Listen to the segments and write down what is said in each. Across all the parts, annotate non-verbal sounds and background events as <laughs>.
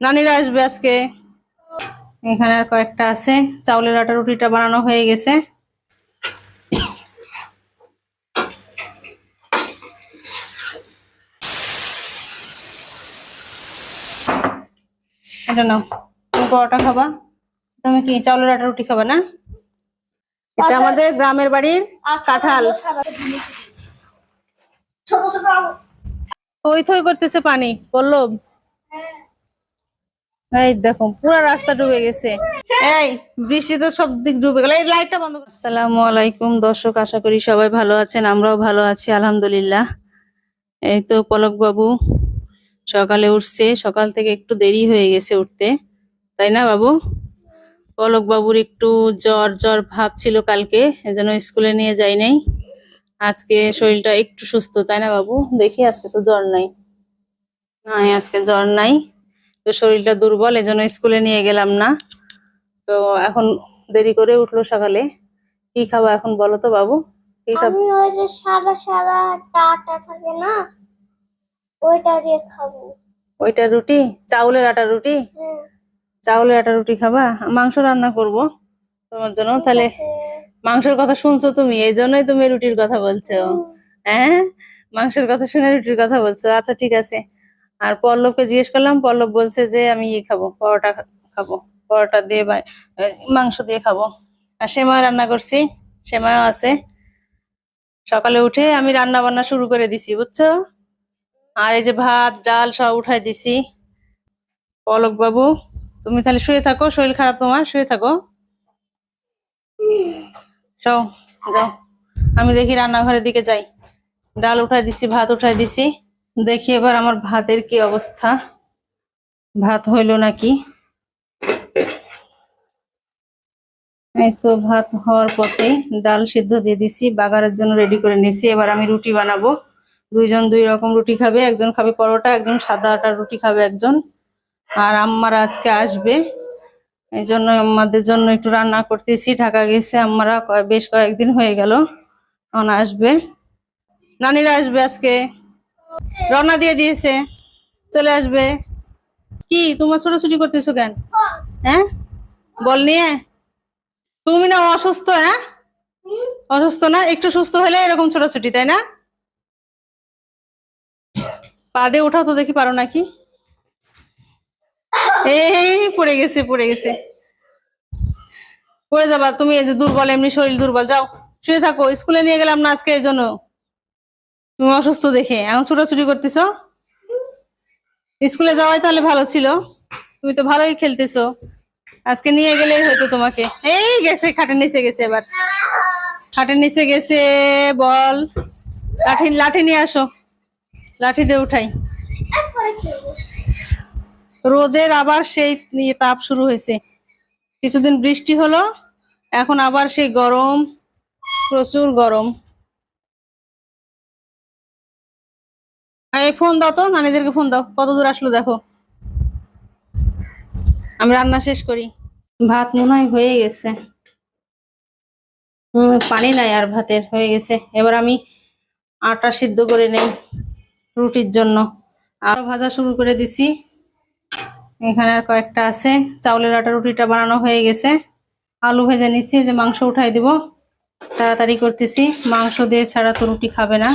নানিরা আসবে আজকে। এখানে আর কয়েকটা আছে। চাউলের আটা রুটিটা বানানো হয়ে গেছে। এটা নাও তুমি পরোটা খাবা? তুমি কি চাউলের আটা রুটি খাবা না? এটা আমাদের গ্রামের বাড়ির কাঁঠাল। ছোট ছোট থই থই করতেছে পানি। পল্লব এই দেখো, পুরো রাস্তা ডুবে গেছে। এই বৃষ্টিতে সব দিক ডুবে গেল। এই লাইটটা বন্ধ আসসালামু আলাইকুম দর্শক, আশা করি সবাই ভালো আছেন, আমরাও ভালো আছি, আলহামদুলিল্লাহ। এই তো পলক বাবু সকালে উঠছে, সকাল থেকে একটু দেরি হয়ে গেছে উঠতে, তাই না বাবু? পলক বাবুর একটু জ্বর জ্বর ভাব ছিল কালকে, এজন্য স্কুলে নিয়ে যাই নাই। আজকে শরীরটা একটু সুস্থ, তাই না বাবু? দেখি আজকে তো জ্বর নাই। নাই, আজকে জ্বর নাই। তো শরীরটা দুর্বল এজন্য স্কুলে নিয়ে গেলাম না। তো এখন দেরি করে উঠল সকালে। কি খাব এখন বলো তো বাবু? কি খাব আমি ওই যে সাদা সাদা টাটা থাকে না ওইটা দিয়ে খাব। ওইটা রুটি? চাউলের আটা রুটি? হ্যাঁ। চাউলের আটা রুটি খাবা? মাংস রান্না করব তোমার জন্য। তাহলে মাংসের কথা শুনছো তুমি? এই জন্যই তুমি রুটির কথা বলছো। হ্যাঁ? মাংসের কথা শুনে রুটির কথা বলছো। আচ্ছা ঠিক আছে। আর পল্লবকে জিজ্ঞেস করলাম, পল্লব বলছে যে, আমি ইয়ে খাব, পরোটা খাব। পরোটা দিয়ে বা মাংস দিয়ে খাব। আর সেমাই রান্না করছি সেমাইও আছে। সকালে উঠে আমি রান্না বান্না শুরু করে দিছি, বুঝছ? আর এই যে ভাত, ডাল সব উঠাই দিছি। পলক বাবু, তুমি তাহলে শুয়ে থাকো, শরীর খারাপ তোমার, শুয়ে থাকো। যাও যাও। আমি দেখি রান্নাঘরের দিকে যাই। ডাল উঠাই দিছি, ভাত উঠাই দিছি। দেখি এবার আমার ভাতের কি অবস্থা। ভাত হইল নাকি? এই তো ভাত হওয়ার পথে ডাল সিদ্ধ দিয়ে দিছি, বাগারের জন্য রেডি করে নিছি এবার আমি রুটি বানাবো। দুইজন দুই রকম রুটি খাবে, একজন খাবে পরোটা, একজন সাদা আটার রুটি খাবে একজন। আর আম্মারা আজকে আসবে। এই জন্য আমাদের জন্য একটু রান্না করতেছি। ঢাকা গেছে আম্মারা বেশ কয়েকদিন হয়ে গেল। আসবে। নানিরা আসবে আজকে। রওনা দিয়ে দিয়েছে। চলে আসবে। কি, তোমার ছোটাছুটি করতেছো কেন? হ্যাঁ? বল নিয়ে। তুমি না অসুস্থ হ্যাঁ? অসুস্থ না, একটু সুস্থ হলে এরকম ছোটাছুটি, তাই না? পা দিয়ে উঠাও তো দেখি পারো নাকি? এই, পড়ে গেছে পড়ে গেছে। পড়ে যাবা তুমি যে দুর্বল, এমনি শরীর দুর্বল। যাও, শুয়ে থাকো। স্কুলে নিয়ে গেলাম না আজকে, এই জন্য। তুমি অসুস্থ দেখে। এখন ছোটাছুটি করতেছো? স্কুলে যাওয়াই তাহলে ভালো ছিল। তুমি তো ভালোই খেলতেছো। আজকে নিয়ে গেলেই হয়তো তোমাকে। এই গেছে, খাটের নিচে গেছে এবার। খাটের নিচে গেছে, বল। লাঠি লাঠি নিয়ে আসো। লাঠি দিয়ে উঠাই। রোদের আবার সেই তাপ শুরু হয়েছে। কিছুদিন বৃষ্টি হলো, এখন আবার সেই গরম, প্রচুর গরম। এই ফোন দাও তো, নানিদেরকে ফোন দাও। কত দূর আসলো দেখো। আমি রান্না শেষ করি। ভাত মনে হয় হয়ে গেছে। হম, পানি নাই আর ভাতের, হয়ে গেছে। এবার আমি আটা সিদ্ধ করে নেই রুটির জন্য। আরও ভাজা শুরু করে দিছি। এখানে আর কয়েকটা আছে। চাউলের আটা রুটিটা বানানো হয়ে গেছে। আলু ভেজে নিচ্ছি, যে মাংস উঠাই দিব। তাড়াতাড়ি করতেছি। মাংস দিয়ে ছাড়া তো রুটি খাবে না।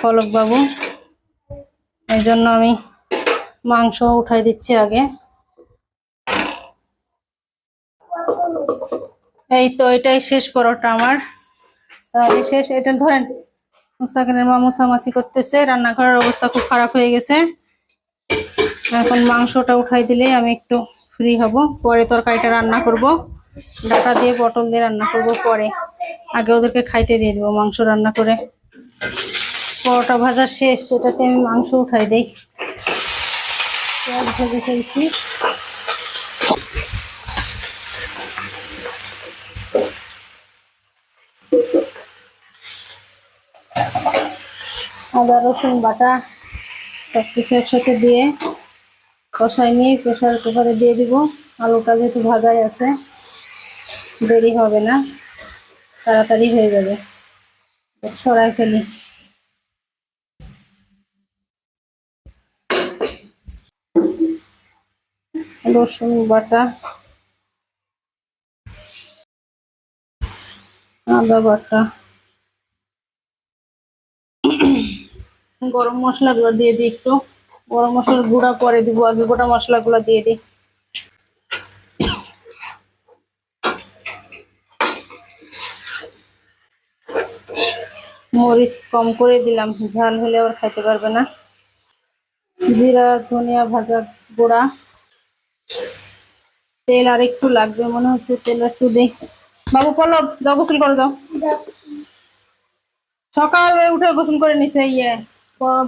পলক বাবু এই জন্য আমি মাংস উঠাই দিচ্ছি আগে। এই তো এটাই শেষ পরোটা আমার। তাহলে শেষ, এটা ধরেন মুস্তাকিনের মা মোছামাছি করতেছে, রান্নাঘরের অবস্থা খুব খারাপ হয়ে গেছে। এখন মাংসটা উঠাই দিলে আমি একটু ফ্রি হব। পরে তরকারিটা রান্না করব। ডাটা দিয়ে, পটল দিয়ে রান্না করব পরে। আগে ওদেরকে খাইতে দিয়ে দেবো মাংস রান্না করে। পরোটা ভাজা শেষ সেটাতে আমি মাংস উঠাই দেই। পেঁয়াজ ভেজে ফেলছি। আদা, রসুন বাটা সব কিছু একসাথে দিয়ে কষাই নিয়ে প্রেশার কুকারে দিয়ে দিব। আলুটা যেহেতু ভাজাই আছে, দেরি হবে না, তাড়াতাড়ি হয়ে যাবে। সরাই ফেলি। রসুন বাটা, আদা বাটা, গরম মশলাগুলো দিয়ে দিই একটু। গরম মশলার গুঁড়া পরে দিব, আগে গোটা মশলা মশলাগুলো দিয়ে দিই। মরিচ কম করে দিলাম, ঝাল হলে আবার খাইতে পারবে না। জিরা, ধনিয়া ভাজা গুঁড়া। তেল আর একটু লাগবে, মনে হচ্ছে তেল একটু দিই। বাবু পলক যাও, গোসল করে, যাও। সকালে উঠে গোসল করে নিছে ইয়ে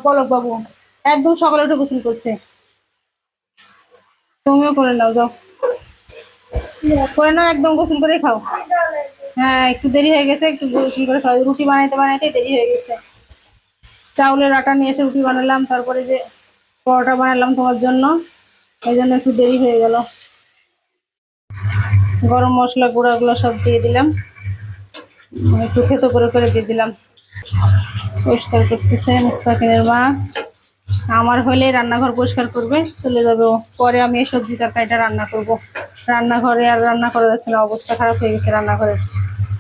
পলক বাবু। একদম সকালে উঠে গোসল করছে। তুমিও করে নাও, যাও। করে নাও, একদম গোসল করে খাও। হ্যাঁ একটু দেরি হয়ে গেছে, একটু গোসল করে খাও। রুটি বানাইতে বানাইতে দেরি হয়ে গেছে। চাউলের আটা নিয়ে এসে রুটি বানালাম, তারপরে যে পরোটা বানালাম তোমার জন্য। এই জন্য একটু দেরি হয়ে গেল। গরম মশলা গুঁড়াগুলো সব দিয়ে দিলাম। একটু থেতো করে করে দিয়ে দিলাম। পরিষ্কার করতেছে মুস্তাকিনের মা। আমার হলে রান্নাঘর পরিষ্কার করবে, চলে যাবে ও। পরে আমি এই সবজি তরকারিটা রান্না করব। রান্নাঘরে আর রান্না করা যাচ্ছে না, অবস্থা খারাপ হয়ে গেছে রান্নাঘরের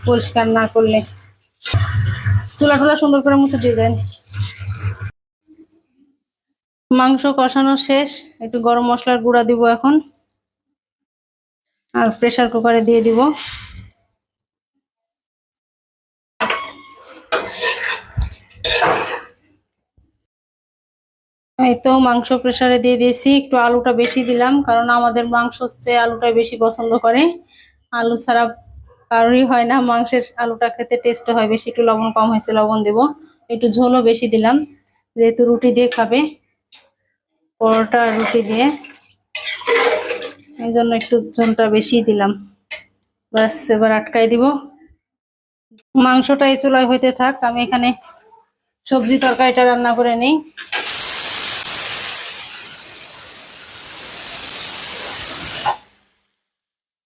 পরিষ্কার না করলে। চুলা টুলা সুন্দর করে মুছে দিয়ে দেন। মাংস কষানো শেষ। একটু গরম মশলার গুঁড়া দিব এখন। আর প্রেসার কুকারে দিয়ে দিব। এই তো মাংস প্রেসারে দিয়ে দিয়েছি। একটু আলুটা বেশি দিলাম, কারণ আমাদের মাংস হচ্ছে আলুটা বেশি পছন্দ করে। আলু ছাড়া কারোরই হয় না। মাংসের আলুটা খেতে টেস্ট হয় বেশি। একটু লবণ কম হয়েছে, লবণ দেব। একটু ঝোলও বেশি দিলাম। যেহেতু রুটি দিয়ে খাবে। পরোটা, রুটি দিয়ে। এই জন্য একটু ঝোলটা বেশি দিলাম। ব্যাস, এবার আটকাই দিব। মাংসটা এই চুলায় হইতে থাক। আমি এখানে সবজি তরকারিটা রান্না করে নিই।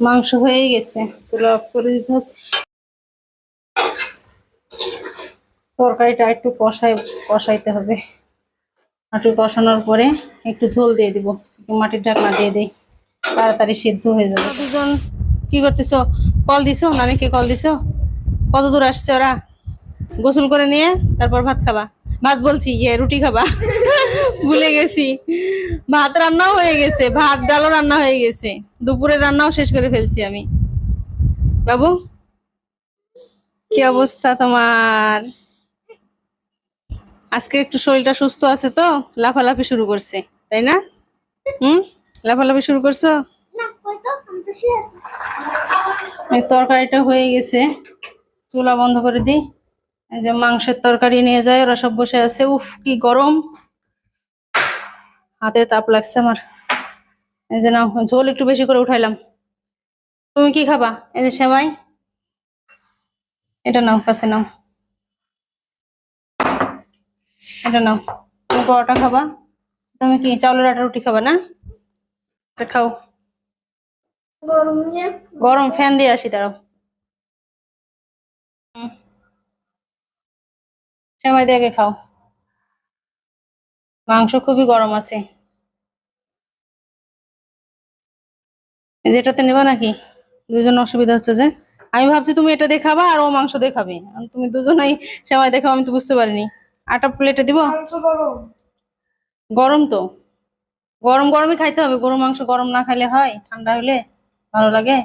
মাংস হয়ে গেছে। চুলা অফ করে দিতে তরকারিটা একটু কষাই কষাইতে হবে। একটু কষানোর পরে একটু ঝোল দিয়ে দিব। একটু মাটির ঢাকনা দিয়ে দিই। তাড়াতাড়ি সিদ্ধ হয়ে যাবে। দুজন কি করতেছো? কল দিছো? নানিকে কল দিছো? কত দূর আসছে ওরা? গোসল করে নিয়ে তারপর ভাত খাবা। ভাত বলছি ইয়ে রুটি খাবা। <laughs> ভুলে গেছি। ভাত রান্নাও হয়ে গেছে। ভাত, ডালও রান্না হয়ে গেছে। দুপুরের রান্নাও শেষ করে ফেলছি আমি। বাবু? কি অবস্থা তোমার? আজকে একটু শরীরটা সুস্থ আছে তো লাফালাফি শুরু করছে তাই না? হুম? লাফালাফি শুরু করছ? না তরকারিটা হয়ে গেছে চুলা বন্ধ করে দিই। এই যে মাংসের তরকারি নিয়ে যায় ওরা সব বসে আছে। উফ কি গরম। হাতে তাপ লাগছে আমার। এই যে নাও ঝোল একটু বেশি করে উঠাইলাম। তুমি কি খাবা? এই যে সেমাই। এটা নাও কাছে নাও। এটা নাও। তুমি পরোটা খাবা। তুমি কি চাউলের আটা রুটি খাবা না? আচ্ছা খাও। গরম ফ্যান দিয়ে আসি হুম। সেমাই দিয়ে খাও। মাংস খুবই গরম আছে। যেটাতে নেবা নাকি? দুজন অসুবিধা হচ্ছে যে। আমি ভাবছি তুমি এটা দেখাবা আর ও মাংস দিয়ে খাবে। আর তুমি দুজনেই সেমাই দেখাও আমি তো বুঝতে পারিনি। আটা প্লেটে দিব? গরম গরম তো। গরম গরমই খাইতে হবে। গরু মাংস গরম না খাইলে হয় ঠান্ডা হলে ভালো লাগে।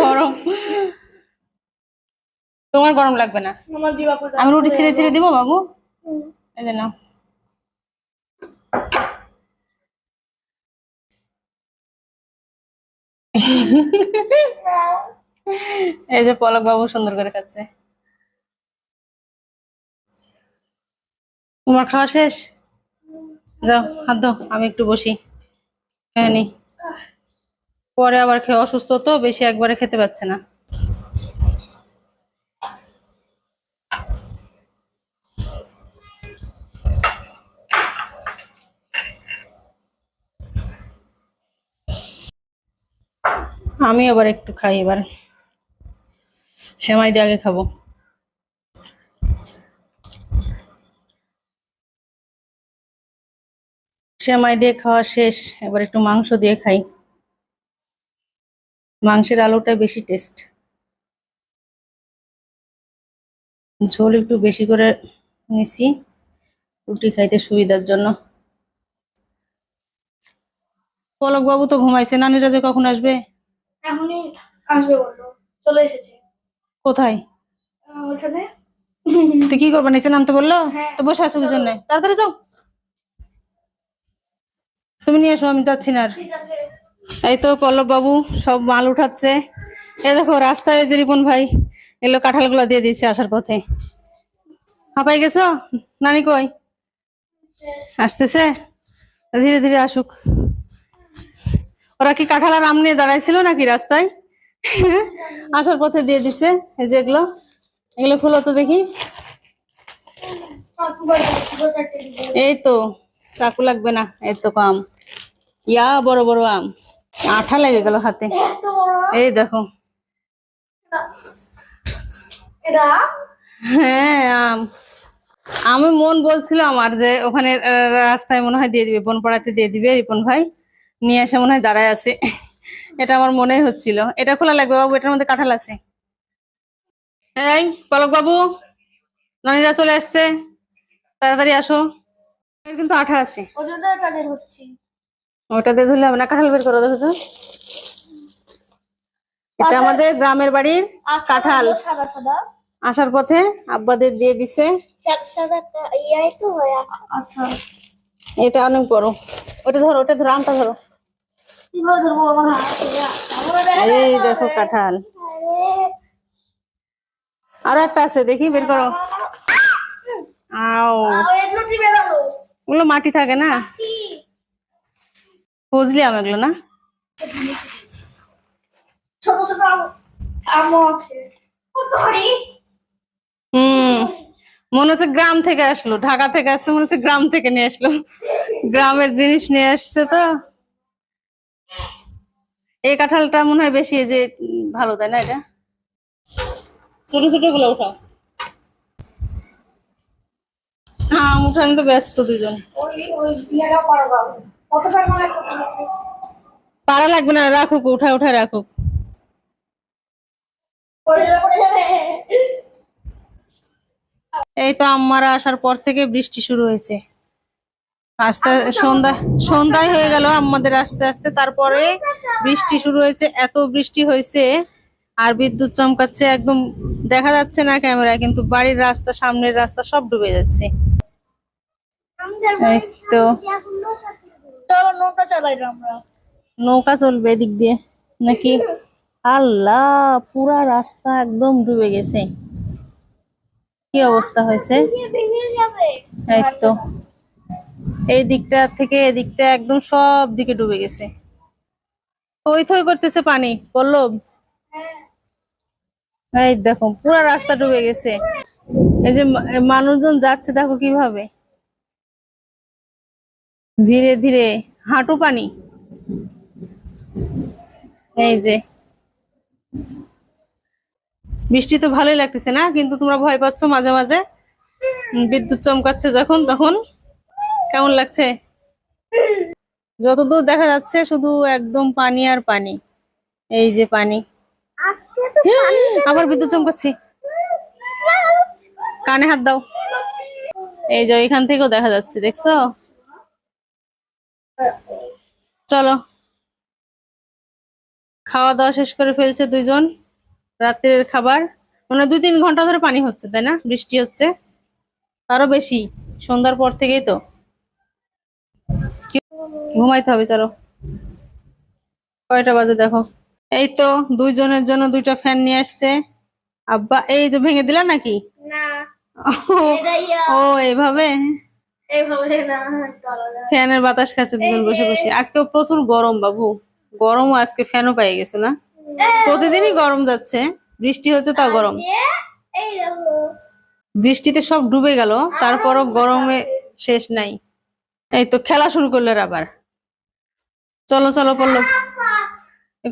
গরম। তোমার গরম লাগবে না? আমি রুটি ছিঁড়ে ছিঁড়ে দিব বাবু? এই যে নাও। এই যে পলক বাবু সুন্দর করে খাচ্ছে। তোমার খাওয়া শেষ? যাও, হাত দাও, আমি একটু বসি। নি। পরে আবার খেয়ে অসুস্থ তো, বেশি একবারে খেতে পাচ্ছে না। আমি আবার একটু খাই এবার। সেমাই দিয়ে আগে খাব। সেমাই দিয়ে খাওয়া শেষ এবার একটু মাংস দিয়ে খাই। মাংসের আলুটা বেশি টেস্ট ঝোল একটু বেশি করে নিছি রুটি খাইতে সুবিধার জন্য। পলক বাবু তো ঘুমাইছে নানিরা যে কখন আসবে? এখনই আসবে বলল চলে এসেছে। কোথায়? ওখানে তুই কি করবা নিচে নামতে বলল? হ্যাঁ। তো বসে আছো কি জন্য? তাড়াতাড়ি যাও। তুমি নিয়ে এসো আমি যাচ্ছি না আর। এই তো পল্লব বাবু সব মাল উঠাচ্ছে। এ দেখো রাস্তায় যে রিপন ভাই এগুলো কাঁঠালগুলো দিয়ে দিচ্ছে আসার পথে। হাঁপাই গেছো? নানি কই? আসতেছে? ধীরে ধীরে আসুক। ওরা কি কাঁঠাল আর আম নিয়ে দাঁড়াইছিল নাকি রাস্তায়? আসার পথে দিয়ে দিছে এই যে এগুলো। এগুলো খুলো তো দেখি। এই তো চাকু লাগবে না এই তো কম। ইয়া বড় বড় আম। আঠা লেগে গেল হাতে। এই দেখো। হ্যাঁ আম। আমি মন বলছিল আমার যে ওখানে রাস্তায় মনে হয় দিয়ে দিবে বনপাড়াতে দিয়ে দিবে রিপন ভাই। নিয়ে এসে মনে হয় দাঁড়ায় আছে। এটা আমার মনে হচ্ছিল। এটা খোলা লাগবে বাবু এটার মধ্যে কাঁঠাল আছে। এই পলক বাবু নানিরা চলে আসছে। তাড়াতাড়ি আসো। কিন্তু আঠা আছে। হচ্ছে। ওটা দিয়ে ধরলে হবে না কাঁঠাল বের করো দেখো তো। এটা আমাদের গ্রামের বাড়ির কাঁঠাল আসার পথে আব্বাদের দিয়ে দিছে। আচ্ছা। এটা অনেক বড়। ওটা ধরো ওটা ধরো আমটা ধরো। এই দেখো কাঁঠাল। আরে একটা আছে দেখি বের করো। আও। ওগুলো মাটি থাকে না? বুঝলি আম এগুলো না? ছোট ছোট আম- আছে। হুম মনে হচ্ছে গ্রাম থেকে আসলো ঢাকা থেকে আসছে মনে হচ্ছে গ্রাম থেকে নিয়ে আসলো। গ্রামের জিনিস নিয়ে আসছে তো। এই কাঁঠালটা মনে হয় বেশি যে ভালো তাই না এটা? ছোট ছোটগুলো উঠাও। হ্যাঁ উঠান তো ব্যস্ত দুজন। পারা লাগবে না রাখুক উঠা উঠা রাখুক। পড়ে পড়ে এই তো আম্মারা আসার পর থেকে বৃষ্টি শুরু হয়েছে। আস্তে সন্ধ্যা সন্ধ্যায় হয়ে গেল আমাদের আস্তে আস্তে। তারপরে বৃষ্টি শুরু হয়েছে এত বৃষ্টি হয়েছে আর বিদ্যুৎ চমকাচ্ছে একদম দেখা যাচ্ছে না ক্যামেরায় কিন্তু বাড়ির রাস্তা সামনের রাস্তা সব ডুবে যাচ্ছে। তো। চলো নৌকা চালাই আমরা। নৌকা চলবে এদিক দিয়ে। নাকি? আল্লাহ পুরা রাস্তা একদম ডুবে গেছে। কি অবস্থা হয়েছে? এই তো। এই দিকটা থেকে এদিকটা একদম সব দিকে ডুবে গেছে। থই থই করতেছে পানি পল্লব। এই দেখো পুরা রাস্তা ডুবে গেছে। এই যে মানুষজন যাচ্ছে দেখো কীভাবে। ধীরে ধীরে হাঁটু পানি। এই যে। বৃষ্টি তো ভালোই লাগতেছে না? কিন্তু তোমরা ভয় পাচ্ছ মাঝে মাঝে? বিদ্যুৎ চমকাচ্ছে যখন তখন। কেমন লাগছে? যতদূর দেখা যাচ্ছে শুধু একদম পানি আর পানি। এই যে পানি। আবার বিদ্যুৎ চমকাচ্ছে। কানে হাত দাও। এই যে, এখান থেকেও দেখা যাচ্ছে, দেখছ? চলো। খাওয়া দাওয়া শেষ করে ফেলছে দুইজন। রাত্রের খাবার। মানে দুই তিন ঘণ্টা ধরে পানি হচ্ছে তাই না? বৃষ্টি হচ্ছে। আরও বেশি সন্ধ্যার পর থেকেই তো। ঘুমাইতে হবে চলো। কয়টা বাজে দেখো। এই তো দুইজনের জন্য দুইটা ফ্যান নিয়ে আসছে। আব্বা এই তো ভেঙে দিলা নাকি? ও এইভাবে? ফ্যানের বাতাস খাচ্ছে দুজন বসে বসে। আজকে প্রচুর গরম বাবু। গরমও আজকে ফ্যানও পেয়ে গেছে না? প্রতিদিনই গরম যাচ্ছে। বৃষ্টি হচ্ছে তাও গরম। বৃষ্টিতে সব ডুবে গেল তারপরও গরমে শেষ নাই। এই তো খেলা শুরু করল আবার। চলো চলো পল্লব।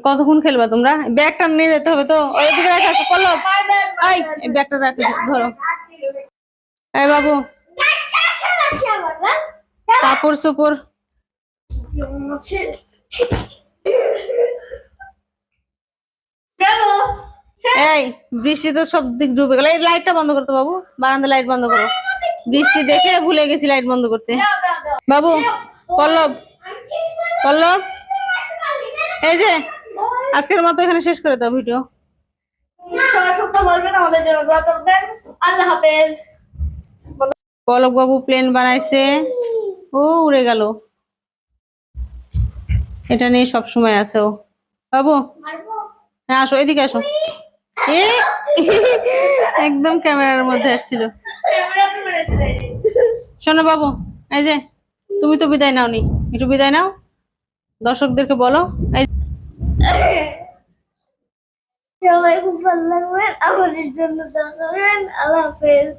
কতক্ষণ খেলবা তোমরা? ব্যাগটা নিয়ে যেতে হবে তো। ওইদিকে রাখা পল্লব। এই ব্যাগটা রাখো ধরো। এই বাবু। কাপড় চোপড়। চলো এই বৃষ্টি তো সব দিক ডুবে গেল। এই লাইটটা বন্ধ করতে বাবু। বারান্দা লাইট বন্ধ করো। বৃষ্টি দেখে ভুলে গেছি লাইট বন্ধ করতে। বাবু পল্লব পল্লব। এই যে আজকের মতো এখানে শেষ করে দাও ভিডিও। সবাই খুব বলবেন আমাদের জন্য আল্লাহ হাফেজ। পলক বাবু প্লেন বানাইছে। ও, উড়ে গেল। এটা নিয়ে সব সময় আছে ও। বাবু হ্যাঁ আসো, এদিকে আসো। এ, একদম ক্যামেরার মধ্যে আসছিল। শোনো বাবু, এই যে, তুমি তো বিদায় নাওনি। একটু বিদায় নাও। দর্শকদেরকে বলো সবাই খুব ভালো লাগবেন আমাদের জন্য আল্লাহ হাফেজ।